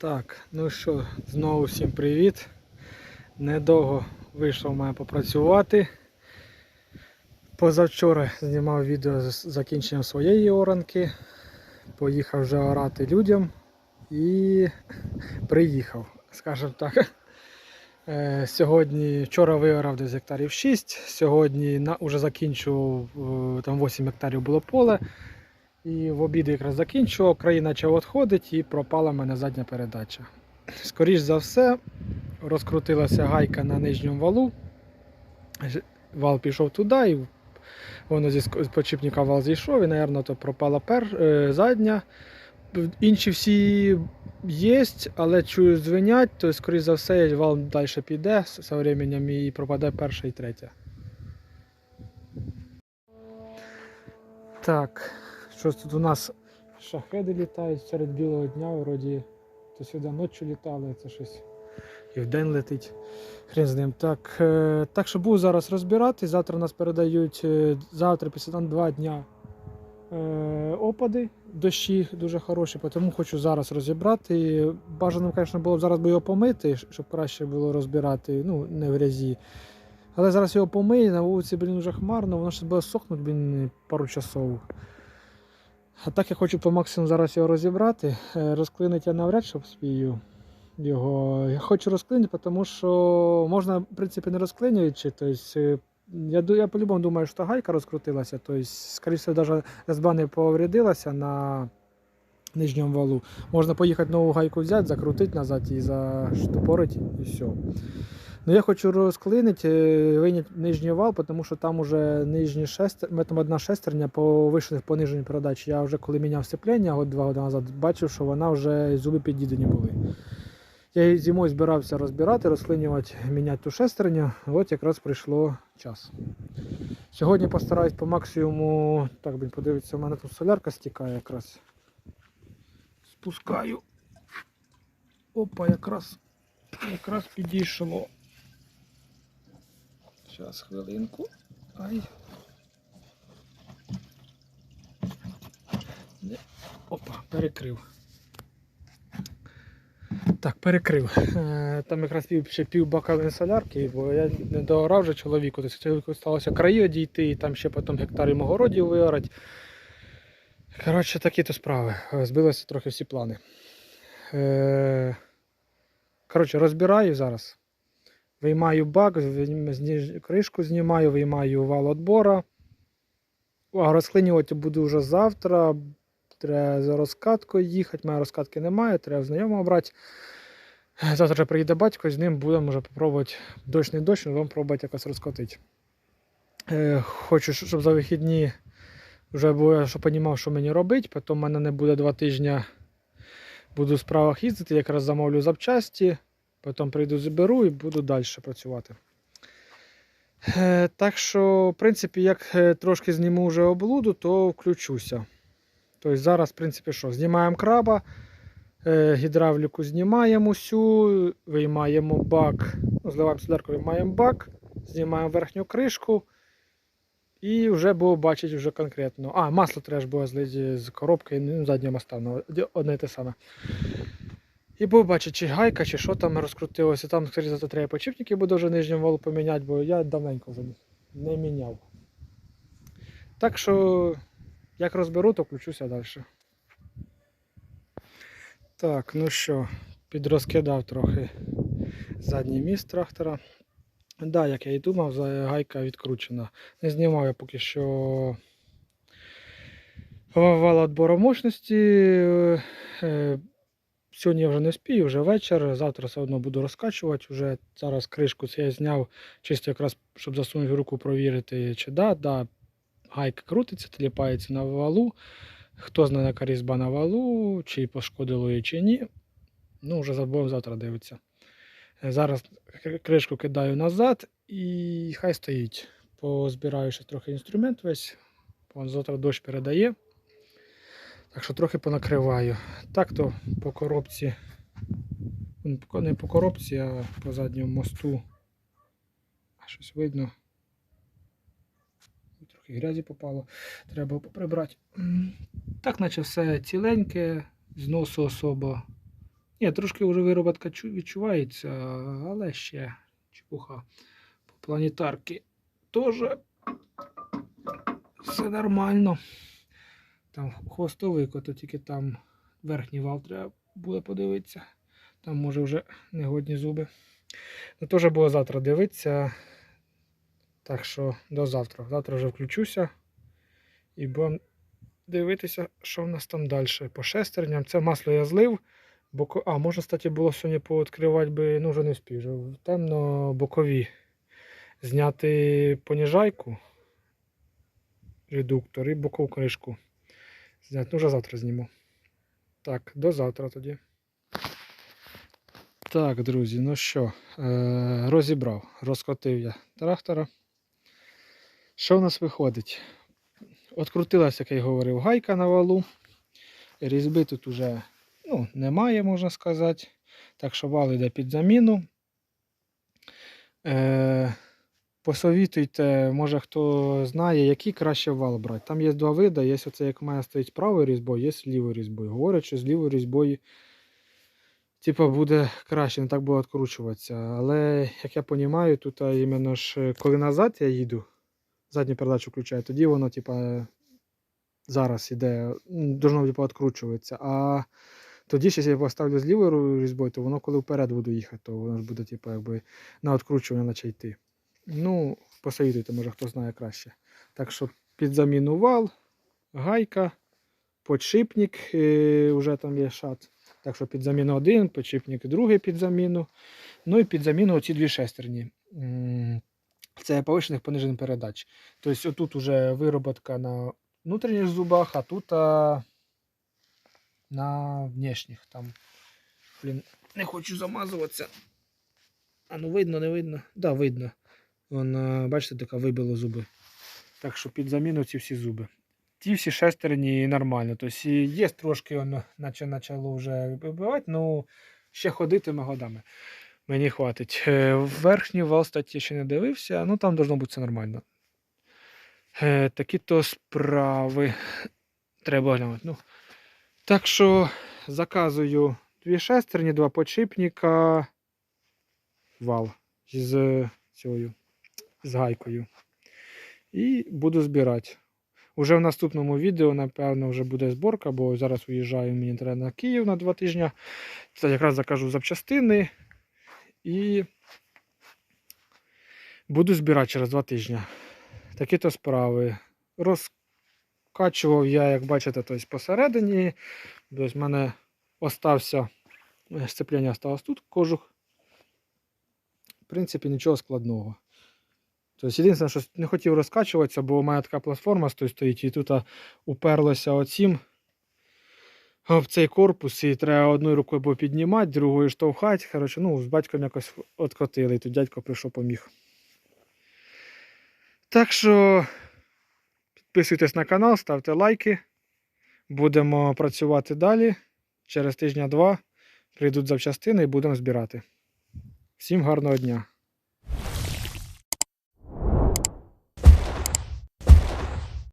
Так, ну що, знову всім привіт. Недовго вийшов має попрацювати. Позавчора знімав відео з закінченням своєї оранки. Поїхав вже орати людям і приїхав, скажімо так. Е, Сьогодні, вчора виорав десь гектарів 6, сьогодні вже закінчував, е, там 8 гектарів було поле. І в обід якраз закінчував, країна почав відходить і пропала в мене задня передача. Скоріш за все, розкрутилася гайка на нижньому валу. Вал пішов туди, і воно зі почіпника вал зійшов, і, мабуть, то пропала пер... е, задня. Інші всі є, але чую звенять, то скоріш за все вал далі піде з временем і пропаде перша і третя. Так, щось тут у нас шахеди літають серед білого дня, вроді то сюди ночі літали, це щось і вдень летить. Хрен з ним. Так, е, так що буду зараз розбирати. Завтра нас передають е, завтра після два дня е, опади, дощі дуже хороші, тому хочу зараз розібрати. Бажано, звісно, було б зараз би його помити, щоб краще було розбирати, ну, не в грязі. Але зараз його помию, на вулиці, блін, вже хмарно, воно ще буде сохнути, блін, пару часов. А так я хочу по максимуму зараз його розібрати. Е, Розклинити я навряд чи вспію його. Я хочу розклинити, тому що можна, в принципі, не розклинюючи. Тобто, я, я по-любому думаю, що гайка розкрутилася. Тобто, скоріше, навіть резьба не повредилася на нижньому валу. Можна поїхати нову гайку взяти, закрутити назад і заштопорити, і все. Ну, я хочу розклинити, е, вийняти нижній вал, тому що там уже нижні шестер, там одна шестерня повишених понижень передач. Я вже коли міняв сцеплення год два роки назад, бачив, що вона вже зуби під'їдені були. Я зимою збирався розбирати, розклинювати, міняти ту шестерню. От якраз прийшло час. Сьогодні постараюсь по максимуму. Так, блін, подивіться, у мене тут солярка стікає якраз. Спускаю. Опа, якраз, якраз підійшло. Зараз хвилинку. Ай. Опа, перекрив. Так, перекрив. Е, Там якраз пів, ще пів бака солярки, бо я не доорав вже чоловіку. Тобто сталося краї одійти, і там ще потім гектар йому городів виорати. Коротше, такі то справи. Е, Збилися трохи всі плани. Е, Коротше, розбираю зараз. Виймаю бак, кришку знімаю, виймаю вал отбора. Розклинювати буду вже завтра. Треба за розкаткою їхати. Моєї розкатки немає, треба знайомого брати. Завтра вже приїде батько, з ним будемо вже попробувати дощ не дощ, але будемо пробувати якось розкотити. Е, хочу, щоб за вихідні вже було, щоб розумів, що мені робити. Потім в мене не буде два тижні. Буду в справах їздити, якраз замовлю запчасті. Потім прийду заберу і буду далі працювати. Е, так що, в принципі, як е, трошки зніму вже облуду, то включуся. Тобто зараз, в принципі, що? Знімаємо краба, е, гідравліку знімаємо всю, виймаємо бак, ну, зливаємо солярку, виймаємо бак, знімаємо верхню кришку. І вже було бачити вже конкретно. А, масло треба було злити з коробки, ну, заднього моста, одне і те саме. І був бачити, чи гайка, чи що там розкрутилося. Там, скоріше за те, треба почіпники буде вже нижньому валу поміняти, бо я давненько вже не міняв. Так що, як розберу, то включуся далі. Так, ну що, підрозкидав трохи задній міст трактора. Так, да, як я і думав, гайка відкручена. Не знімав я поки що вал відбору мощності. Сьогодні я вже не спію, вже вечір. Завтра все одно буду розкачувати. Вже зараз кришку це я зняв, чисто якраз, щоб засунути руку, провірити, чи да, да, гайка крутиться, тіліпається на валу. Хто знає, яка різьба на валу, чи пошкодило її, чи ні. Ну, вже забув завтра дивитися. Е, Зараз кришку кидаю назад і хай стоїть. Позбираю ще трохи інструмент весь. Завтра дощ передає. Так що трохи понакриваю. Так то по коробці. Не по коробці, а по задньому мосту. А Щось видно. Трохи грязі попало. Треба було поприбрати. Так, наче все ціленьке, зносу особо Ні, трошки вже вироботка відчувається, але ще чепуха. По планетарки теж все нормально. Там хвостовий, то тільки там верхній вал треба буде подивитися. Там може вже негодні зуби. Ну, теж було завтра дивитися. Так що до завтра. Завтра вже включуся і будемо дивитися, що в нас там далі. По шестерням. Це масло я злив. Боко... А, можна, кстати, було сьогодні пооткривати би, ну вже не встиг, темно бокові. Зняти поніжайку, редуктор і бокову кришку. Зняти. Ну, вже завтра зніму. Так, до завтра тоді. Так, друзі, ну що, е- розібрав, розкотив я трактора. Що в нас виходить? Открутилася, як я говорив, гайка на валу. Різьби тут уже ну, немає, можна сказати. Так що вал йде під заміну. Е, посовітуйте, може хто знає, який краще вал брати. Там є два види. Є оце, як має стоїть правою різьбою, є з лівою різьбою. Говорять, що з лівою різьбою типа, буде краще, не так буде відкручуватися. Але, як я розумію, тут іменно ж коли назад я їду, задню передачу включаю, тоді воно, типа, зараз іде, должно типа, відкручуватися. А тоді, якщо я поставлю з лівою різьбою, то воно коли вперед буду їхати, то воно ж буде, типу, якби на відкручування наче йти. Ну, посовітуйте, може хто знає краще. Так що під заміну вал, гайка, подшипник, е, вже там є шат. Так що під заміну один, подшипник другий під заміну. Ну і під заміну оці дві шестерні. Це повишених понижених передач. Тобто отут уже вироботка на внутрішніх зубах, а тут а, на внешніх. Там, блін, не хочу замазуватися. А ну видно, не видно? Да, видно. Вон, а, бачите, така вибило зуби. Так що під заміну ці всі зуби. Ті всі шестерні нормально. Тобто є трошки воно, наче почало вже вибивати, ну ще ходитиме годами. Мені хватить. Е, Верхній вал статті ще не дивився, ну там должно бути все нормально. Е, Такі то справи. Треба глянути. Ну, так що заказую дві шестерні, два подшипника, вал з цією з гайкою. І буду збирати. Уже в наступному відео, напевно, вже буде зборка, бо зараз уїжджаю мені треба на Київ на два тижні. Це якраз закажу запчастини і буду збирати через два тижні. Такі то справи. Розкачував я, як бачите, тобто посередині. Тобто в мене остався е, сцепляння осталось тут кожух. В принципі, нічого складного. Тобто, єдине, що не хотів розкачуватися, бо у мене така платформа стоїть, і тут уперлося оцім в цей корпус, і треба одною рукою було піднімати, другою штовхати. Коротше, ну, з батьком якось откотили, і тут дядько прийшов поміг. Так що підписуйтесь на канал, ставте лайки. Будемо працювати далі. Через тижня-два прийдуть запчастини і будемо збирати. Всім гарного дня!